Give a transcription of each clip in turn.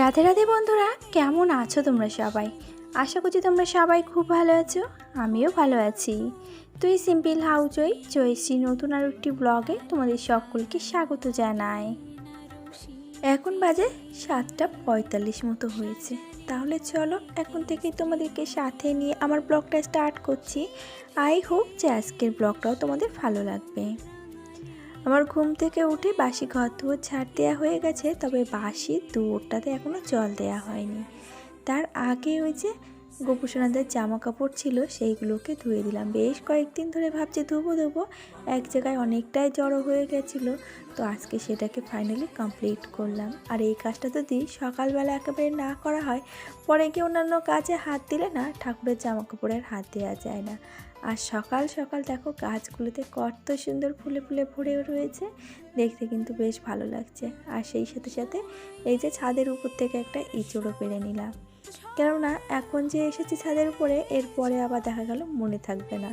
রাধে রাধে বন্ধুরা, কেমন আছো তোমরা সবাই? আশা করছি তোমরা সবাই খুব ভালো আছো, আমিও ভালো আছি। তুই সিম্পল হাউজই জয়শ্রী নতুন আর একটি ব্লগে তোমাদের সকলকে স্বাগত জানাই। এখন বাজে সাতটা পঁয়তাল্লিশ মতো হয়েছে। তাহলে চলো, এখন থেকে তোমাদেরকে সাথে নিয়ে আমার ব্লগটা স্টার্ট করছি। আই হোপ যে আজকের ব্লগটাও তোমাদের ভালো লাগবে। আমার ঘুম থেকে উঠে বাসি ঘর দুয়ার ঝাড় দেওয়া হয়ে গেছে, তবে বাসি দুয়ারটাতে এখনও জল দেওয়া হয়নি। তার আগে ওই যে গোপুসোনাদের জামা কাপড় ছিল, সেইগুলোকে ধুয়ে দিলাম। বেশ কয়েকদিন ধরে ভাবছি ধুবো ধুবো। এক জায়গায় অনেকটাই জড়ো হয়ে গেছিল, তো আজকে সেটাকে ফাইনালি কমপ্লিট করলাম। আর এই কাজটা যদি সকালবেলা একেবারে না করা হয়, পরে গিয়ে অন্যান্য কাজে হাত দিলে না, ঠাকুরের জামা কাপড়ের হাত দেওয়া যায় না। আর সকাল সকাল দেখো গাছগুলোতে কত সুন্দর ফুলে ফুলে ভরে রয়েছে। দেখতে কিন্তু বেশ ভালো লাগছে। আর সেই সাথে সাথে এই যে ছাদের উপর থেকে একটা ইঁচড়ও পেরে নিলাম। কেননা এখন যে এসেছি ছাদের উপরে, এরপরে আবার দেখা গেল মনে থাকবে না।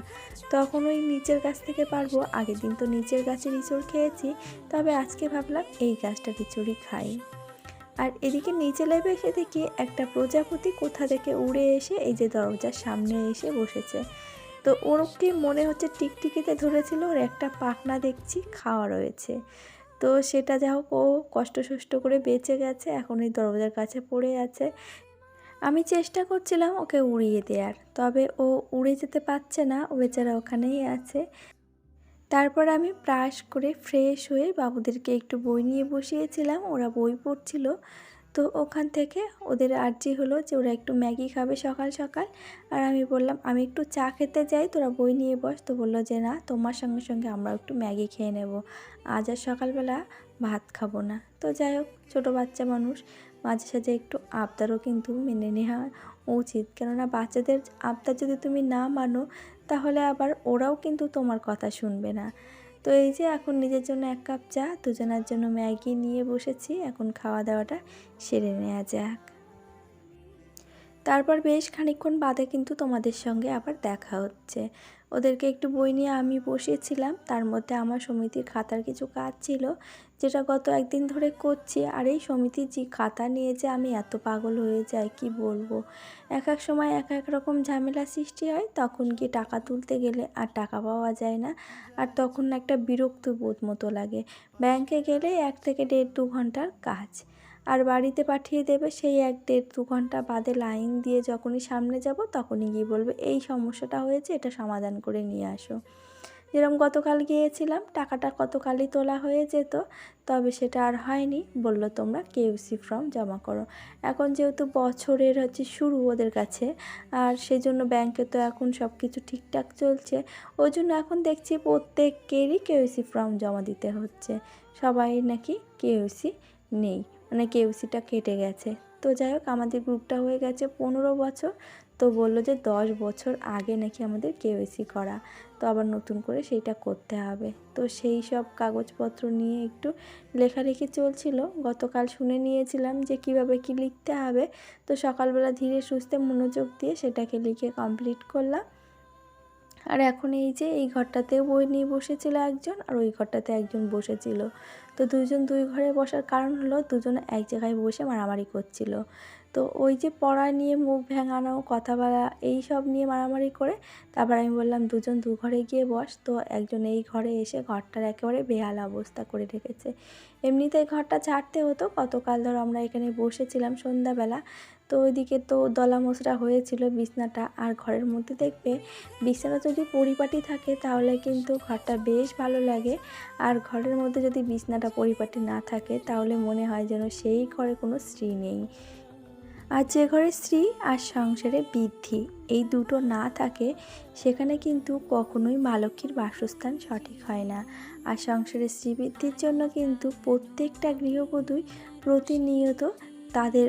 তখন ওই নিচের গাছ থেকে পারব। আগের দিন তো নিচের গাছের ইঁচড় খেয়েছি, তবে আজকে ভাবলাম এই গাছটার ইঁচড়ই খাই। আর এদিকে নিচে লেবে এসে দেখি একটা প্রজাপতি কোথা থেকে উড়ে এসে এই যে দরজার সামনে এসে বসেছে। তো ওরকে মনে হচ্ছে টিকটিকিতে ধরেছিল ওর একটা পাখনা দেখছি, খাওয়া রয়েছে। তো সেটা যা হোক, ও কষ্ট সষ্ট করে বেঁচে গেছে, এখন এই দরজার কাছে পড়ে আছে। আমি চেষ্টা করছিলাম ওকে উড়িয়ে দেওয়ার তবে ও উড়ে যেতে পারছে না ও বেচারা ওখানেই আছে। তারপর আমি ব্রাশ করে ফ্রেশ হয়ে বাবুদেরকে একটু বই নিয়ে বসিয়েছিলাম, ওরা বই পড়ছিল। তো ওখান থেকে ওদের আর্জি হলো যে ওরা একটু ম্যাগি খাবে সকাল সকাল। আর আমি বললাম, আমি একটু চা খেতে যাই, তোরা বই নিয়ে বস। তো বলল যে, না, তোমার সঙ্গে সঙ্গে আমরা একটু ম্যাগি খেয়ে নেব। আজ আর সকালবেলা ভাত খাব না। তো যাই হোক, ছোটো বাচ্চা মানুষ, মাঝে সাঝে একটু আবদারও কিন্তু মেনে নেওয়া উচিত। কেননা বাচ্চাদের আবদার যদি তুমি না মানো, তাহলে আবার ওরাও কিন্তু তোমার কথা শুনবে না। তো এই যে এখন নিজের জন্য এক কাপ চা, দুজনার জন্য ম্যাগি নিয়ে বসেছি। এখন খাওয়া দাওয়াটা সেরে নেওয়া যাক। তারপর বেশ খানিক্ষণ বাদে কিন্তু তোমাদের সঙ্গে আবার দেখা হচ্ছে। ওদেরকে একটু বই নিয়ে আমি বসেছিলাম তার মধ্যে আমার সমিতির খাতার কিছু কাজ ছিল, যেটা গত একদিন ধরে করছি। আর এই সমিতির যে খাতা নিয়ে যে আমি এত পাগল হয়ে যাই, কি বলব? এক এক সময় এক এক রকম ঝামেলা সৃষ্টি হয়, তখন কি টাকা তুলতে গেলে আর টাকা পাওয়া যায় না? আর তখন একটা বিরক্ত বোধ মতো লাগে। ব্যাংকে গেলে এক থেকে দেড় দু ঘণ্টার কাজ। আর বাড়িতে পাঠিয়ে দেবে, সেই এক দেড় দু ঘণ্টা বাদে লাইন দিয়ে যখনই সামনে যাব তখনই গিয়ে বলবে, এই সমস্যাটা হয়েছে, এটা সমাধান করে নিয়ে আসো। যেরকম গতকাল গিয়েছিলাম, টাকাটা গতকালই তোলা হয়ে যেত, তবে সেটা আর হয়নি। বলল, তোমরা কেউসি ফর্ম জমা করো। এখন যেহেতু বছরের হচ্ছে শুরু ওদের কাছে, আর সেই জন্য ব্যাংকে তো এখন সব কিছু ঠিকঠাক চলছে ওই জন্য এখন দেখছি প্রত্যেকেরই কেউসি ফর্ম জমা দিতে হচ্ছে। সবাই নাকি কেউসি নেই। মানে কেউসিটা কেটে গেছে। তো যাই হোক, আমাদের গ্রুপটা হয়ে গেছে পনেরো বছর। তো বলল যে দশ বছর আগে নাকি আমাদের কেওয়াইসি করা। তো আবার নতুন করে সেইটা করতে হবে। তো সেই সব কাগজপত্র নিয়ে একটু লেখালেখি চলছিল। গতকাল শুনে নিয়েছিলাম যে কীভাবে কি লিখতে হবে। তো সকালবেলা ধীরে সুস্থে মনোযোগ দিয়ে সেটাকে লিখে কমপ্লিট করলাম। আর এখন এই যে এই ঘরটাতেও বই নিয়ে বসেছিল একজন আর ওই ঘরটাতে একজন বসেছিল। তো দুজন দুই ঘরে বসার কারণ হলো দুজন এক জায়গায় বসে মারামারি করছিল। তো ওই যে পড়া নিয়ে মুখ ভেঙানো, কথা বলা, এই সব নিয়ে মারামারি করে তারপর আমি বললাম, দুজন দু ঘরে গিয়ে বস। তো একজন এই ঘরে এসে ঘরটার একেবারে বেহাল অবস্থা করে রেখেছে। এমনিতেই ঘরটা ছাড়তে হতো। গতকাল ধর আমরা এখানে বসেছিলাম সন্ধ্যাবেলা। তো ওইদিকে তো দলা মশরা হয়েছিল বিছনাটা। আর ঘরের মধ্যে দেখবে বিছানা যদি পরিপাটি থাকে তাহলে কিন্তু ঘরটা বেশ ভালো লাগে। আর ঘরের মধ্যে যদি বিছনাটা পরিপাটি না থাকে তাহলে মনে হয় যেন সেই ঘরে কোনো স্ত্রী নেই। আর যে ঘরে স্ত্রী আর সংসারে বৃদ্ধি, এই দুটো না থাকে সেখানে কিন্তু কখনোই মা লক্ষ্মীর বাসস্থান সঠিক হয় না। আর সংসারে স্ত্রী বৃদ্ধির জন্য কিন্তু প্রত্যেকটা গৃহবধূই প্রতিনিয়ত তাদের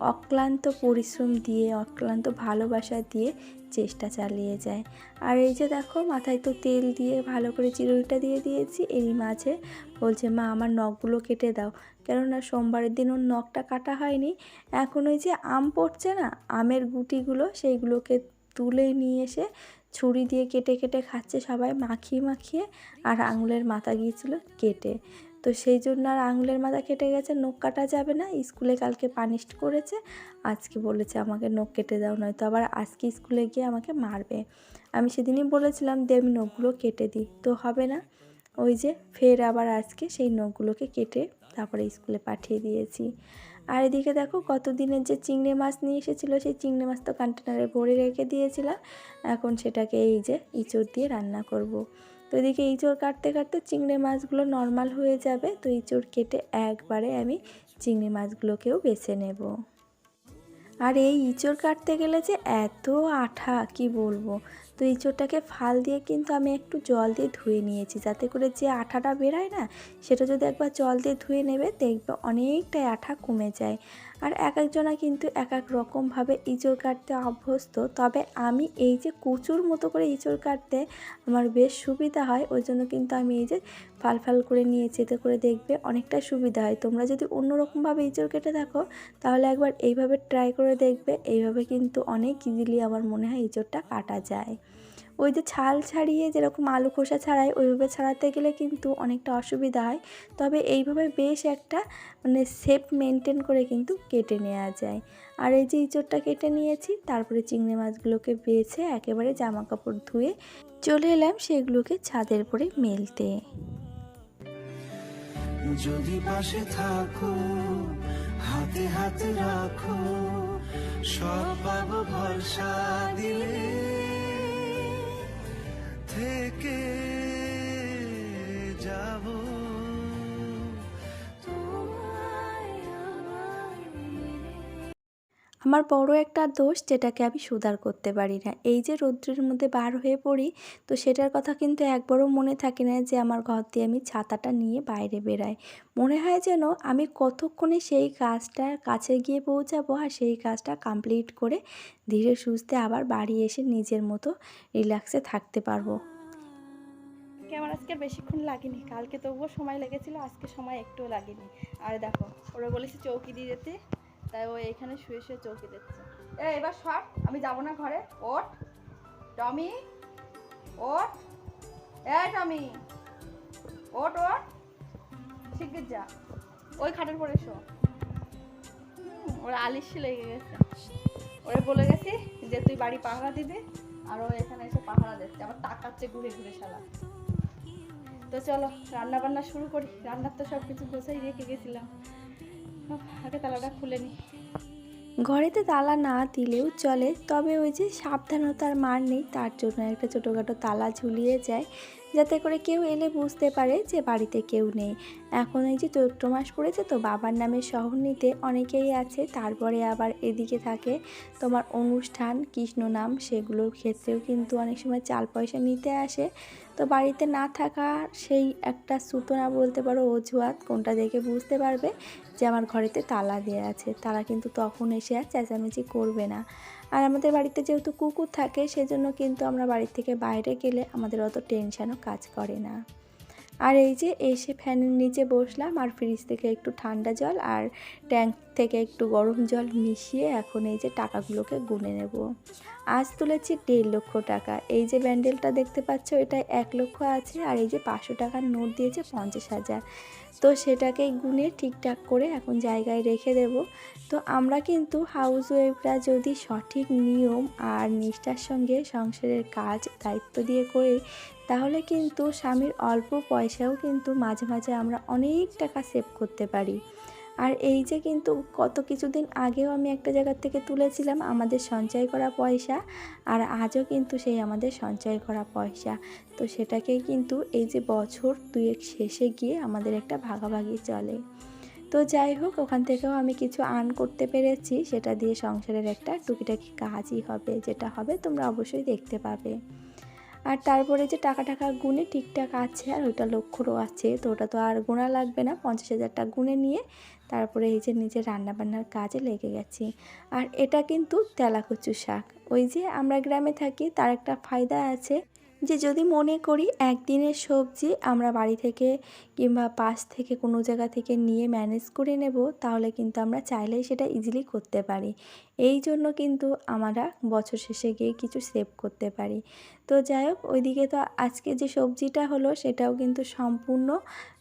অক্লান্ত পরিশ্রম দিয়ে, অক্লান্ত ভালোবাসা দিয়ে চেষ্টা চালিয়ে যায়। আর এই যে দেখো, মাথায় তো তেল দিয়ে ভালো করে চিরুনিটা দিয়ে দিয়েছি, এরই মাঝে বলছে, মা, আমার নখগুলো কেটে দাও। কেননা সোমবারের দিন ওর নখটা কাটা হয়নি। এখন ওই যে আম পড়ছে না, আমের গুটিগুলো সেইগুলোকে তুলে নিয়ে এসে ছুরি দিয়ে কেটে কেটে খাচ্ছে সবাই, মাখিয়ে মাখিয়ে, আর আঙুলের মাথা গিয়েছিল কেটে। তো সেই জন্য আর আঙুলের মাথা কেটে গেছে, নখ কাটা যাবে না। স্কুলে কালকে পানিশ করেছে। আজকে বলেছে আমাকে নখ কেটে দাও, নয়তো আবার আজকে স্কুলে গিয়ে আমাকে মারবে। আমি সেদিনই বলেছিলাম যে আমি নখগুলো কেটে দিই, তো হবে না। ওই যে ফের আবার আজকে সেই নখগুলোকে কেটে তারপরে স্কুলে পাঠিয়ে দিয়েছি। আর এদিকে দেখো কত দিনের যে চিংড়ি মাছ নিয়ে এসেছিল, সেই চিংড়ি মাছ তো কন্টেনারে ভরে রেখে দিয়েছিলাম। এখন সেটাকে এই যে ইঁচড় দিয়ে রান্না করব। তো এদিকে ইঁচড় কাটতে কাটতে চিংড়ি মাছগুলো নর্মাল হয়ে যাবে। তো ইঁচড় কেটে একবারে আমি চিংড়ি মাছগুলোকেও বেছে নেব। আর এই ইঁচড় কাটতে গেলে যে এত আঠা, কি বলব? তো ইঁচড়টাকে ফাল দিয়ে কিন্তু আমি একটু জল দিয়ে ধুয়ে নিয়েছি। যাতে করে যে আঠাটা বেরায় না, সেটা যদি একবার জল দিয়ে ধুয়ে নেবে, দেখবে অনেকটাই আঠা কমে যায়। আর এক একজনা কিন্তু এক এক রকমভাবে ইঁচড় কাটতে অভ্যস্ত। তবে আমি এই যে কুচুর মতো করে ইঁচড় কাটতে আমার বেশ সুবিধা হয়, ওই জন্য কিন্তু আমি এই যে ফাল ফাল করে নিয়েছি এতে করে দেখবে অনেকটা সুবিধা হয়। তোমরা যদি অন্যরকমভাবে ইঁচড় কেটে থাকো, তাহলে একবার এইভাবে ট্রাই করে দেখবে। এইভাবে কিন্তু অনেক ইজিলি আমার মনে হয় ইঁচড়টা কাটা যায়। ওই যে ছাল ছাড়িয়ে যেরকম আলু খোসা ছাড়াই ওইভাবে ছাড়াতে গেলে কিন্তু অনেকটা অসুবিধা হয়। তবে এইভাবে বেশ একটা মানে শেপ মেনটেন করে কিন্তু কেটে নেওয়া যায়। আর এই যে ইঁচড়টা কেটে নিয়েছি, তারপরে চিংড়ি মাছগুলোকে বেছে একেবারে জামা কাপড় ধুয়ে চলে এলাম সেগুলোকে ছাদের পরে মেলতে। যদি পাশে থাকো, হাতে হাতে রাখো, সব পাবো ভরসা দিলে। থেকে যাব। আমার বড় একটা দোষ যেটাকে আমি সুধার করতে পারি না। এই যে রৌদ্রের মধ্যে বার হয়ে পড়ি, তো সেটার কথা কিন্তু একবারও মনে থাকে না যে আমার ঘর দিয়ে আমি ছাতাটা নিয়ে বাইরে বেরাই। মনে হয় যেন আমি কতক্ষণে সেই কাজটার কাছে গিয়ে পৌঁছাবো আর সেই কাজটা কমপ্লিট করে ধীরে সুস্থে আবার বাড়ি এসে নিজের মতো রিল্যাক্সে থাকতে পারব। আমার আজকে বেশিক্ষণ লাগেনি। কালকে তবুও সময় লেগেছিল, আজকে সময় একটুও লাগেনি। আর দেখো, ওরা বলেছে চৌকি দিয়ে যেতে। তাই ও এখানে শুয়ে শুয়ে চৌকি দিচ্ছে এ, এবার সব আমি যাব না ঘরে। ওঠ। টমি ওট এ, টমি। ওট ওট শিগগির যা। ওই খাটের পরে শো। ওরা আলিশি লেগে গেছে। ওরা বলে গেছি যে তুই বাড়ি পাহারা দিবি, আর ও এখানে এসে পাহারা দিচ্ছে। আবার তাকাচ্ছে ঘুরে ঘুরে শালা। তো চলো রান্না বান্না শুরু করি। রান্নার তো সব কিছু গোছাই রেখে গেছিলাম। আগে তালাটা খুলে নি। ঘরেতে তালা না দিলেও চলে, তবে ওই যে সাবধানতার মার নেই, তার জন্য একটা ছোটোখাটো তালা ঝুলিয়ে যায়। যাতে করে কেউ এলে বুঝতে পারে যে বাড়িতে কেউ নেই। এখন এই যে চৈত্র মাস পড়েছে তো বাবার নামে শহর নিতে অনেকেই আছে, তারপরে আবার এদিকে থাকে। তোমার অনুষ্ঠান, কৃষ্ণ নাম সেগুলোর ক্ষেত্রেও কিন্তু অনেক সময় চাল পয়সা নিতে আসে। তো বাড়িতে না থাকা সেই একটা সুতনা বলতে পারো অজুহাত, কোনটা দেখে বুঝতে পারবে যে আমার ঘরেতে তালা দেওয়া আছে। তারা কিন্তু তখন এসে আর চেঁচামেচি করবে না। আর আমাদের বাড়িতে যেহেতু কুকুর থাকে, সেজন্য কিন্তু আমরা বাড়ি থেকে বাইরে গেলে আমাদের অত টেনশানও কাজ করে না। আর এই যে এসে ফ্যানের নিচে বসলাম, আর ফ্রিজ থেকে একটু ঠান্ডা জল আর ট্যাঙ্ক থেকে একটু গরম জল মিশিয়ে এখন এই যে টাকাগুলোকে গুনে নেব। আজ তুলেছি দেড় লক্ষ টাকা। এই যে ব্যান্ডেলটা দেখতে পাচ্ছ এটা এক লক্ষ আছে আর এই যে পাঁচশো টাকার নোট দিয়েছে পঞ্চাশ হাজার। তো সেটাকে গুনে ঠিকঠাক করে এখন জায়গায় রেখে দেব। তো আমরা কিন্তু হাউস ওয়াইফরা যদি সঠিক নিয়ম আর নিষ্ঠার সঙ্গে সংসারের কাজ দায়িত্ব দিয়ে করি, তাহলে কিন্তু স্বামীর অল্প পয়সাও কিন্তু মাঝে মাঝে আমরা অনেক টাকা সেভ করতে পারি। আর এই যে কিন্তু কত কিছুদিন আগেও আমি একটা জায়গা থেকে তুলেছিলাম আমাদের সঞ্চয় করা পয়সা, আর আজও কিন্তু সেই আমাদের সঞ্চয় করা পয়সা। তো সেটাকেই কিন্তু এই যে বছর দুয়েক শেষে গিয়ে আমাদের একটা ভাগাভাগি চলে। তো যাই হোক, ওখান থেকেও আমি কিছু আর্ন করতে পেরেছি, সেটা দিয়ে সংসারের একটা টুকিটাকি কাজই হবে, যেটা হবে তোমরা অবশ্যই দেখতে পাবে। আর তারপরে যে টাকা টাকা গুনে ঠিকঠাক আছে আর ওইটা লক্ষ্যরও আছে, তো ওটা তো আর গোনা লাগবে না। পঞ্চাশ হাজারটা গুনে নিয়ে তারপরে এই যে নিজের রান্নাবান্নার কাজে লেগে গেছি। আর এটা কিন্তু তেলাকুচু শাক। ওই যে আমরা গ্রামে থাকি, তার একটা ফায়দা আছে যে যদি মনে করি একদিনের সবজি আমরা বাড়ি থেকে কিংবা পাশ থেকে কোনো জায়গা থেকে নিয়ে ম্যানেজ করে নেব, তাহলে কিন্তু আমরা চাইলেই সেটা ইজিলি করতে পারি। এই জন্য কিন্তু আমরা বছর শেষে গিয়ে কিছু সেভ করতে পারি। তো যাই হোক, ওইদিকে তো আজকে যে সবজিটা হলো সেটাও কিন্তু সম্পূর্ণ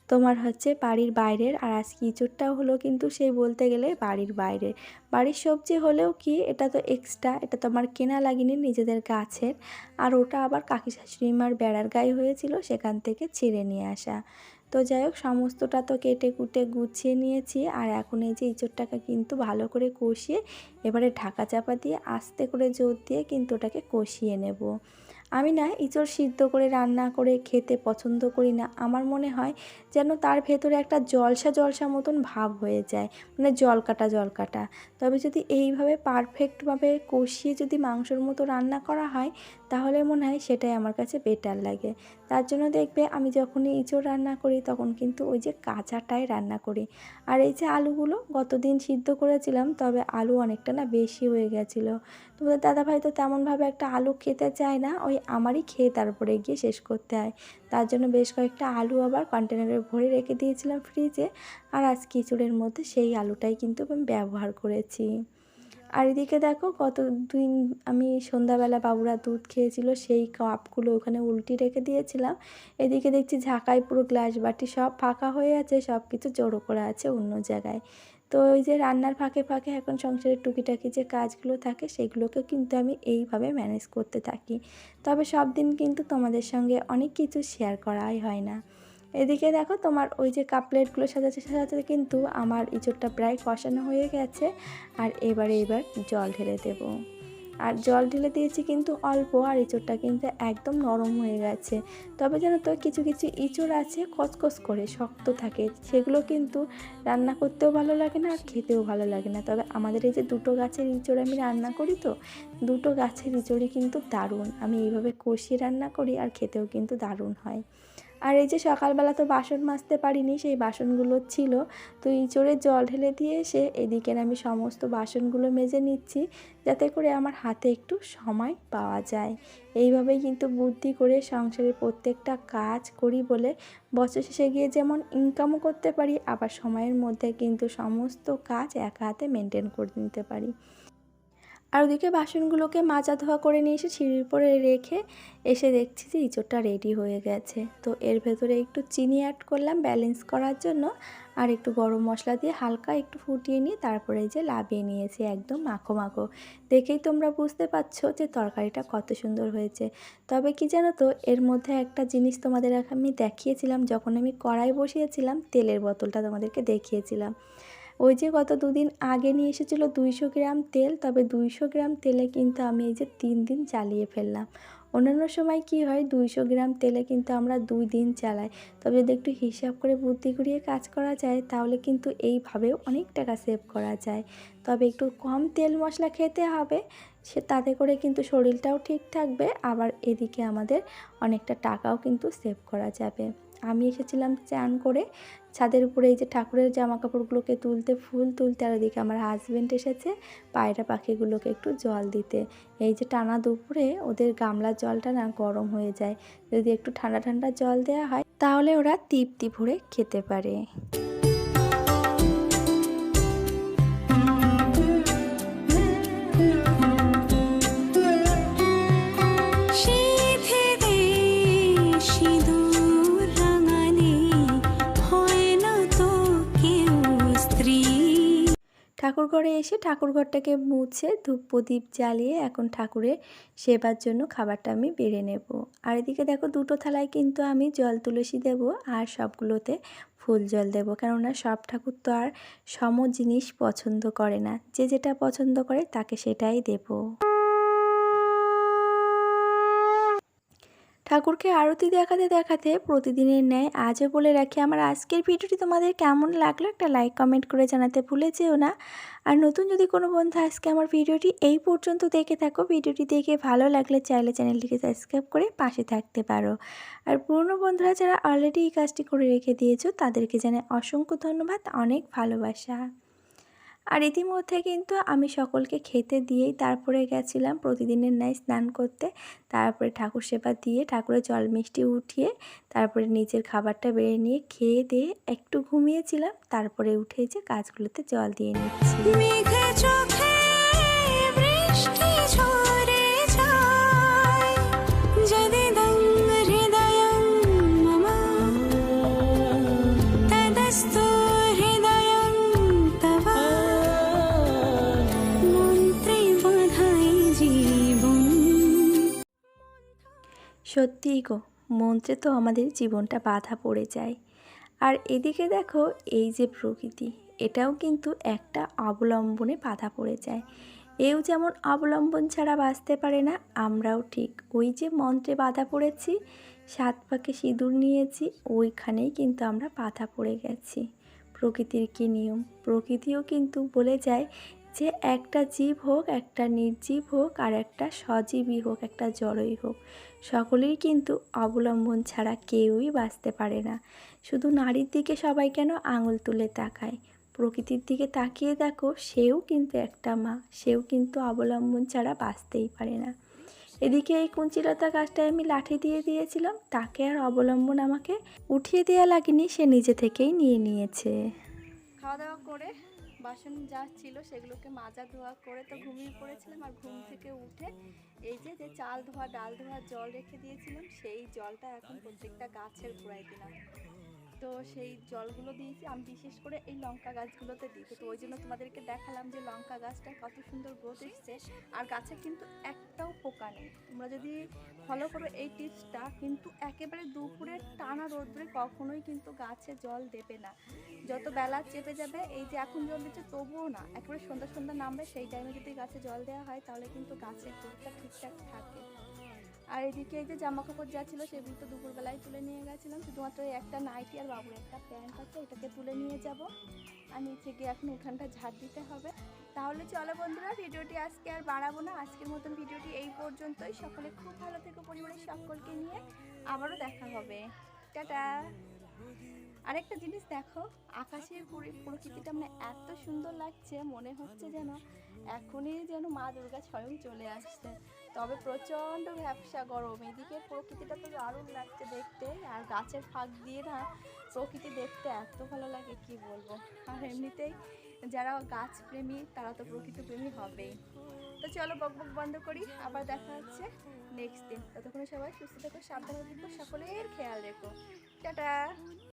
তোমার হচ্ছে বাড়ির বাইরের, আর আজকে ইঁচড়টাও হলো কিন্তু সেই বলতে গেলে বাড়ির বাইরে বাড়ির সবজি হলেও কি, এটা তো এক্সট্রা এটা তো আমার কেনা লাগেনি নিজেদের গাছের। আর ওটা আবার কাকি শাশুড়ি মার বেড়ার গায়ে হয়েছিল, সেখান থেকে ছিঁড়ে নিয়ে আসা। তো যাই হোক, সমস্তটা তো কেটে কুটে গুছিয়ে নিয়েছি, আর এখন এই যে ইঁচড়টাকে কিন্তু ভালো করে কষিয়ে, এবারে ঢাকা চাপা দিয়ে আস্তে করে জোর দিয়ে কিন্তু ওটাকে কষিয়ে নেব। আমি না ইঁচড় সিদ্ধ করে রান্না করে খেতে পছন্দ করি না। আমার মনে হয় যেন তার ভেতরে একটা জলসা জলসা মতন ভাব হয়ে যায় মানে জল কাটা জল কাটা তবে যদি এইভাবে পারফেক্টভাবে কষিয়ে যদি মাংসর মতো রান্না করা হয়, তাহলে মনে হয় সেটাই আমার কাছে বেটার লাগে। তার জন্য দেখবে আমি যখনই ইঁচড় রান্না করি, তখন কিন্তু ওই যে কাঁচাটাই রান্না করি। আর এই যে আলুগুলো গতদিন সিদ্ধ করেছিলাম, তবে আলু অনেকটা না বেশি হয়ে গেছিল। তোমাদের দাদাভাই তো তেমনভাবে একটা আলু খেতে চায় না, ওই আমারই খেয়ে তারপরে গিয়ে শেষ করতে হয়। তার জন্য বেশ কয়েকটা আলু আবার কন্টেনারে ভরে রেখে দিয়েছিলাম ফ্রিজে আর আজ খিচুড়ির মধ্যে সেই আলুটাই কিন্তু আমি ব্যবহার করেছি। আর এদিকে দেখো গত দিন আমি সন্ধ্যাবেলা বাবুরা দুধ খেয়েছিল, সেই কাপগুলো ওখানে উল্টি রেখে দিয়েছিলাম। এদিকে দেখছি ঝাঁকায় পুরো গ্লাস বাটি সব ফাঁকা হয়ে আছে সব কিছু জড়ো করা আছে অন্য জায়গায়। তো ওই যে রান্নার ফাঁকে ফাঁকে এখন সংসারের টুকিটাকি যে কাজগুলো থাকে, সেগুলোকেও কিন্তু আমি এইভাবে ম্যানেজ করতে থাকি। তবে সব দিন কিন্তু তোমাদের সঙ্গে অনেক কিছু শেয়ার করাই হয় না। এদিকে দেখো তোমার ওই যে কাপ প্লেটগুলো সাজাতে সাজাতে কিন্তু আমার ইঁচড়টা প্রায় কষানো হয়ে গেছে, আর এবারে এবার জল ঢেলে দেব। আর জল ঢেলে দিয়েছি কিন্তু অল্প, আর ইঁচড়টা কিন্তু একদম নরম হয়ে গেছে। তবে জানো তো, কিছু কিছু ইঁচড় আছে কচকচ করে, শক্ত থাকে। সেগুলো কিন্তু রান্না করতেও ভালো লাগে না, আর খেতেও ভালো লাগে না। তবে আমাদের এই যে দুটো গাছের ইঁচড় আমি রান্না করি তো, দুটো গাছের ইঁচড়ই কিন্তু দারুণ। আমি এইভাবে কষিয়ে রান্না করি, আর খেতেও কিন্তু দারুণ হয়। আর এই যে সকালবেলা তো বাসন মাজতে পারিনি, সেই বাসনগুলো ছিল। তো ইঁচড়ে জল ঢেলে দিয়ে এসে এদিকে আমি সমস্ত বাসনগুলো মেজে নিচ্ছি, যাতে করে আমার হাতে একটু সময় পাওয়া যায়। এইভাবেই কিন্তু বুদ্ধি করে সংসারের প্রত্যেকটা কাজ করি বলে বছর শেষে গিয়ে যেমন ইনকামও করতে পারি, আবার সময়ের মধ্যে কিন্তু সমস্ত কাজ একা হাতে মেনটেন করে নিতে পারি। আর ওদিকে বাসনগুলোকে মাজা ধোয়া করে নিয়ে এসে সিঁড়ির উপরে রেখে এসে দেখছি যে ইঁচড়টা রেডি হয়ে গেছে। তো এর ভেতরে একটু চিনি অ্যাড করলাম ব্যালেন্স করার জন্য আর একটু গরম মশলা দিয়ে হালকা একটু ফুটিয়ে নিয়ে তারপরে যে লাভিয়ে নিয়েছি একদম মাখো মাখো। দেখেই তোমরা বুঝতে পারছ যে তরকারিটা কত সুন্দর হয়েছে। তবে কি জানো তো, এর মধ্যে একটা জিনিস তোমাদের আমি দেখিয়েছিলাম, যখন আমি কড়াই বসিয়েছিলাম, তেলের বোতলটা তোমাদেরকে দেখিয়েছিলাম। ওই যে গত দুদিন আগে নিয়ে এসেছিল দুইশো গ্রাম তেল, তবে দুইশো গ্রাম তেলে কিন্তু আমি এই যে তিন দিন চালিয়ে ফেললাম। অন্যান্য সময় কি হয়, দুইশো গ্রাম তেলে কিন্তু আমরা দুই দিন চালাই। তবে যদি একটু হিসাব করে বুদ্ধি ঘুরিয়ে কাজ করা যায়, তাহলে কিন্তু এইভাবেও অনেক টাকা সেভ করা যায়। তবে একটু কম তেল মশলা খেতে হবে, সে তাতে করে কিন্তু শরীরটাও ঠিক থাকবে, আবার এদিকে আমাদের অনেকটা টাকাও কিন্তু সেভ করা যাবে। আমি এসেছিলাম চান করে। ছাদের উপরে এই যে ঠাকুরের জামা কাপড়গুলোকে তুলতে, ফুল তুলতে আর ওদিকে আমার হাজব্যান্ড এসেছে পায়রা পাখিগুলোকে একটু জল দিতে। এই যে টানা দুপুরে ওদের গামলার জলটা না গরম হয়ে যায়। যদি একটু ঠান্ডা ঠান্ডা জল দেওয়া হয় তাহলে ওরা তৃপ্তি ভরে খেতে পারে। ঠাকুর ঘরে এসে ঠাকুরঘরটাকে মুছে ধূপ প্রদীপ জ্বালিয়ে এখন ঠাকুরের সেবার জন্য খাবারটা আমি বেড়ে নেব। আর এদিকে দেখো দুটো থালায় কিন্তু আমি জল তুলসী দেব আর সবগুলোতে ফুল জল দেবো। কেননা সব ঠাকুর তো আর সম জিনিস পছন্দ করে না। যে যেটা পছন্দ করে তাকে সেটাই দেবো। ঠাকুরকে আরতি দেখাতে দেখাতে প্রতিদিনের ন্যায় আজও বলে রাখি, আমার আজকের ভিডিওটি তোমাদের কেমন লাগল একটা লাইক কমেন্ট করে জানাতে ভুলে যেও না। আর নতুন যদি কোনো বন্ধু আজকে আমার ভিডিওটি এই পর্যন্ত দেখে থাকো, ভিডিওটি দেখে ভালো লাগলে চাইলে চ্যানেলটিকে সাবস্ক্রাইব করে পাশে থাকতে পারো। আর পুরনো বন্ধুরা যারা অলরেডি এই কাজটি করে রেখে দিয়েছ, তাদেরকে জানাই অসংখ্য ধন্যবাদ, অনেক ভালোবাসা। আর ইতিমধ্যে কিন্তু আমি সকলকে খেতে দিয়েই তারপরে গেছিলাম প্রতিদিনের ন্যায় স্নান করতে। তারপরে ঠাকুর সেবা দিয়ে ঠাকুরের জল মিষ্টি উঠিয়ে তারপরে নিজের খাবারটা বেড়ে নিয়ে খেয়ে দিয়ে একটু ঘুমিয়েছিলাম। তারপরে উঠে যে কাজগুলোতে জল দিয়ে নিচ্ছি। সত্যিই গো, মন্ত্রে তো আমাদের জীবনটা বাধা পড়ে যায়। আর এদিকে দেখো, এই যে প্রকৃতি, এটাও কিন্তু একটা অবলম্বনে বাধা পড়ে যায়। এও যেমন অবলম্বন ছাড়া বাঁচতে পারে না, আমরাও ঠিক ওই যে মন্ত্রে বাধা পড়েছি, সাত পাকে সিঁদুর নিয়েছি, ওইখানেই কিন্তু আমরা বাধা পড়ে গেছি। প্রকৃতির কী নিয়ম? প্রকৃতিও কিন্তু বলে যায় যে একটা জীব হোক, একটা নির্জীব হোক আর একটা সজীবই হোক, একটা জড়ই হোক, সকলেই কিন্তু অবলম্বন ছাড়া কেউই বাঁচতে পারে না। শুধু নারীর দিকে সবাই কেন আঙুল তুলে তাকায়? প্রকৃতির দিকে তাকিয়ে দেখো, সেও কিন্তু একটা মা, সেও কিন্তু অবলম্বন ছাড়া বাঁচতেই পারে না। এদিকে এই কুঞ্চিলতা গাছটায় আমি লাঠি দিয়ে দিয়েছিলাম, তাকে আর অবলম্বন আমাকে উঠিয়ে দেওয়া লাগেনি, সে নিজে থেকেই নিয়ে নিয়েছে। খাওয়া দাওয়া করে বাসন যা ছিল সেগুলোকে মাজা ধোয়া করে তো ঘুমিয়ে পড়েছিলাম আর ঘুম থেকে উঠে এই যে যে চাল ধোয়া, ডাল ধোয়া জল রেখে দিয়েছিলাম, সেই জলটা এখন প্রত্যেকটা গাছের গোড়ায় দিলাম। তো সেই জলগুলো দিয়েছি। আমি বিশেষ করে এই লঙ্কা গাছগুলোতে দিই তো ওই জন্য তোমাদেরকে দেখালাম যে লঙ্কা গাছটা কত সুন্দর গ্রোথ এসছে। আর গাছে কিন্তু একটাও পোকা নেই। তোমরা যদি ফলো করো এই টিপসটা কিন্তু একেবারে দুপুরে টানা রোদ্রে কখনোই কিন্তু গাছে জল দেবে না। যত বেলা চেপে যাবে, এই যে এখন জল দিচ্ছে, তবুও না। একেবারে সন্ধ্যা সন্ধ্যা নামবে, সেই টাইমে যদি গাছে জল দেওয়া হয়, তাহলে কিন্তু গাছের গ্রোথটা ঠিকঠাক থাকে। আর এদিকে এই যে জামা কাপড় যা ছিল সেগুলো তো দুপুরবেলায় তুলে নিয়ে গেছিলাম। শুধুমাত্র একটা নাইটি আর বাবুর একটা প্যান্ট আছে, এটাকে তুলে নিয়ে যাব। আর নিচে গিয়ে এখন উঠানটা ঝাড় দিতে হবে। তাহলে চলো বন্ধুরা, ভিডিওটি আজকে আর বাড়াবো না। আজকের মতন ভিডিওটি এই পর্যন্তই। সকলে খুব ভালো থেকে পরিবারের সকলকে নিয়ে। আবারও দেখা হবে। টাটা! আরেকটা জিনিস দেখো, আকাশের পুরি- প্রকৃতিটা মানে এত সুন্দর লাগছে, মনে হচ্ছে যেন এখনই যেন মা দুর্গা স্বয়ং চলে আসছে। তবে প্রচণ্ড ব্যবসা গরম। এদিকে প্রকৃতিটা তো দারুণ লাগছে দেখতে। আর গাছের ফাঁক দিয়ে না প্রকৃতি দেখতে এত ভালো লাগে, কি বলব? আর এমনিতেই যারা গাছ প্রেমী, তারা তো প্রকৃতি প্রেমী হবেই। তো চলো বক বক বন্ধ করি, আবার দেখা হচ্ছে নেক্সট দিন। ততক্ষণে সবাই সুস্থ থেকো, সাবধানে থেকো, সকলের খেয়াল রেখো। টাটা!